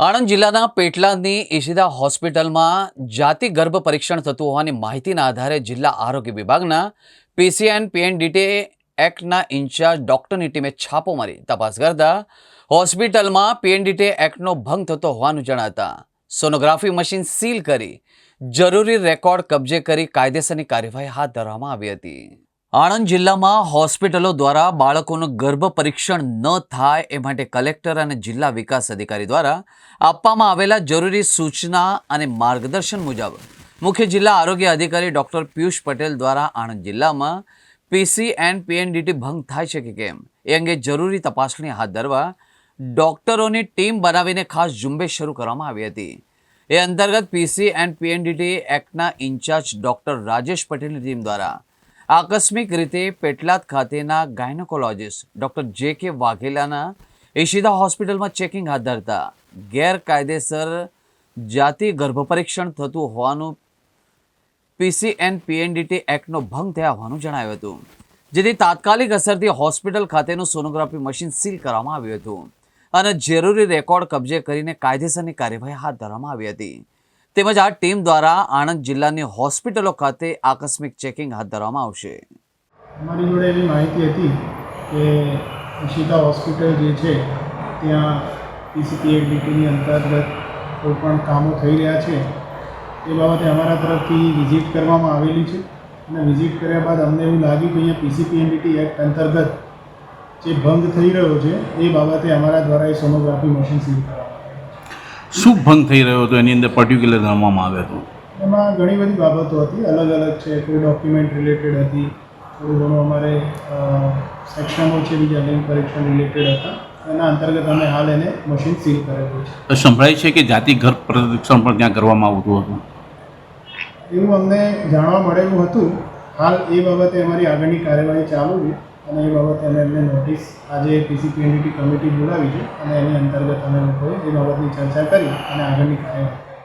આણંદ જિલ્લાના પેટલાદની ઈશિદા હોસ્પિટલમાં જાતિ ગર્ભ પરીક્ષણ થતું હોવાની માહિતીના આધારે જિલ્લા આરોગ્ય વિભાગના પીસીએન પીએનડીટી એક્ટના ઇન્ચાર્જ ડોક્ટરની ટીમે છાપો મારી તપાસ કરતા હોસ્પિટલમાં પીએનડીટી એક્ટનો ભંગ થતો હોવાનું જણાતા સોનોગ્રાફી મશીન સીલ કરી જરૂરી રેકોર્ડ કબજે કરી કાયદેસરની કાર્યવાહી હાથ ધરવામાં આવી હતી. આણંદ જિલ્લામાં હોસ્પિટલો દ્વારા બાળકોનું ગર્ભ પરીક્ષણ ન થાય એ માટે કલેક્ટર અને જિલ્લા વિકાસ અધિકારી દ્વારા આપવામાં આવેલા જરૂરી સૂચના અને માર્ગદર્શન મુજબ મુખ્ય જિલ્લા આરોગ્ય અધિકારી ડૉક્ટર પિયુષ પટેલ દ્વારા આણંદ જિલ્લામાં પીસી એન્ડ પીએનડીટી ભંગ થાય છે કે કેમ? એ અંગે જરૂરી તપાસણી હાથ ધરવા ડોક્ટરોની ટીમ બનાવીને ખાસ ઝુંબેશ શરૂ કરવામાં આવી હતી. એ અંતર્ગત પીસી એન્ડ પીએનડીટી એક્ટના ઇન્ચાર્જ ડૉક્ટર રાજેશ પટેલની ટીમ દ્વારા આકસ્મિક રીતે પેટલાદ ખાતેના ગાયનોકોલોજીસ્ટ ડૉક્ટર જે કે વાઘેલાના ઈશિદા હોસ્પિટલમાં ચેકિંગ હાથ ધરતા. ગેરકાયદેસર જાતિ ગર્ભ પરીક્ષણ થતું હોવાનું પીસીએન પીએનડીટી એક્ટનો ભંગ થયા હોવાનું જણાવ્યું હતું. જેથી તાત્કાલિક અસરથી હોસ્પિટલ ખાતેનું સોનોગ્રાફી મશીન સીલ કરવામાં આવ્યું હતું. અને જરૂરી રેકોર્ડ કબજે કરીને કાયદેસરની કાર્યવાહી હાથ ધરવામાં આવી હતી. તેમજ આ ટીમ દ્વારા આણંદ જિલ્લાની હોસ્પિટલો ખાતે આકસ્મિક ચેકિંગ હાથ ધરવામાં આવશે. અમારી જોડે એવી માહિતી હતી કે ઈશિતા હોસ્પિટલ જે છે, ત્યાં પીસીપીએડીટીની અંતર્ગત કોઈ પણ કામો થઈ રહ્યા છે. એ બાબતે અમારા તરફથી વિઝિટ કરવામાં આવેલી છે અને વિઝિટ કર્યા બાદ અમને એવું લાગ્યું કે અહીંયા પીસીપીએનડીટી એક્ટ અંતર્ગત જે ભંગ થઈ રહ્યો છે, એ બાબતે અમારા દ્વારા એ સોનોગ્રાફી મશીન સીલ કરવામાં શું ભંગ થઈ રહ્યો હતો? એની અંદર પર્ટિક્યુલર ગણવામાં આવ્યો હતો. એમાં ઘણી બધી બાબતો હતી. અલગ અલગ છે. કોઈ ડોક્યુમેન્ટ રિલેટેડ હતી. થોડું ઘણું અમારે સેક્શનો છે બીજા લિંક પરીક્ષણ રિલેટેડ હતા. એના અંતર્ગત અમે હાલ એને મશીન સીલ કરેલું છે. સંભળાય છે કે જાતિ ઘર પ્રદક્ષણ પણ ત્યાં કરવામાં આવતું હતું? એવું અમને જાણવા મળેલું હતું. હાલ એ બાબતે અમારી આગળની કાર્યવાહી ચાલુ છે. અને એ બાબતે અમે એમને નોટિસ આજે પીસીપીએનડીટી કમિટી બોલાવી છે અને એની અંતર્ગત અમે લોકોએ એ બાબતની ચર્ચા કરી અને આગળની કાર્યવાહી